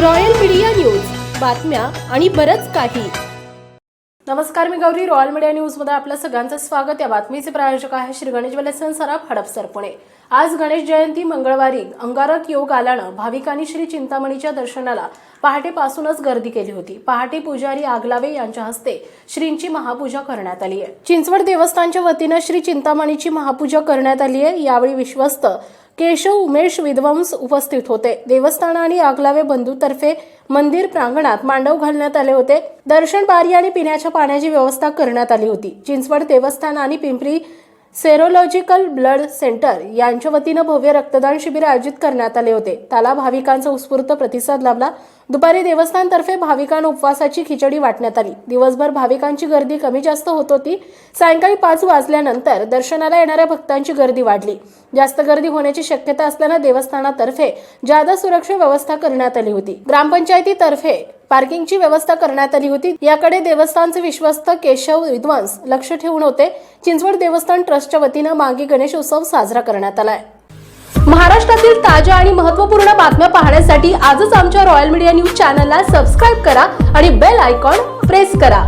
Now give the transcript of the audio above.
Royal media news. बातम्या आणि बरच काही. नमस्कार मी गौरी. रॉयल मीडिया न्यूजमध्ये आपलं सगळ्यांचं स्वागत. या बातमीचे प्रायोजक आहे श्री गणेश वलसन सराफ हडपसर पुणे आज गणेश जयंती मंगळवारी अंगारक योग आल्यानं भाविकांनी श्री चिंतामणीच्या दर्शनाला पहाटेपासूनच गर्दी केली होती. पहाटे पुजारी आगलावे यांच्या हस्ते श्रींची महापूजा करण्यात आली आहे चिंचवड देवस्थानच्या वतीनं श्री चिंतामणीची महापूजा करण्यात आली आहे यावेळी विश्वस्त केशव उमेश विद्वंस उपस्थित होते. देवस्थान आणि आगलावे बंधूतर्फे मंदिर प्रांगणात मांडव घालण्यात आले होते. दर्शन बारी आणि पिण्याच्या पाण्याची व्यवस्था करण्यात आली होती. चिंचवड देवस्थान आणि पिंपरी सेरोलॉजिकल ब्लड सेंटर यांच्या वतीनं भव्य रक्तदान शिबिर आयोजित करण्यात आले होते. त्याला भाविकांचा उत्स्फूर्त प्रतिसाद लाभला. दुपारी देवस्थानतर्फे भाविकांना उपवासाची खिचडी वाटण्यात आली. दिवसभर भाविकांची गर्दी कमी जास्त होत होती. सायंकाळी पाच वाजल्यानंतर दर्शनाला येणाऱ्या भक्तांची गर्दी वाढली. जास्त गर्दी होण्याची शक्यता असल्यानं देवस्थानातर्फे जादा सुरक्षा व्यवस्था करण्यात आली होती. ग्रामपंचायतीतर्फे पार्किंगची व्यवस्था करण्यात आली होती. याकडे देवस्थानचे विश्वस्त केशव विद्वांस लक्ष ठेवून होते. चिंचवड देवस्थान ट्रस्टच्या वतीनं मागे गणेश उत्सव साजरा करण्यात आलाय. महाराष्ट्रातील ताज्या आणि महत्त्वपूर्ण बातम्या पाहण्यासाठी आजच आमच्या रॉयल मीडिया न्यूज चॅनलला सबस्क्राईब करा आणि बेल आयकॉन प्रेस करा.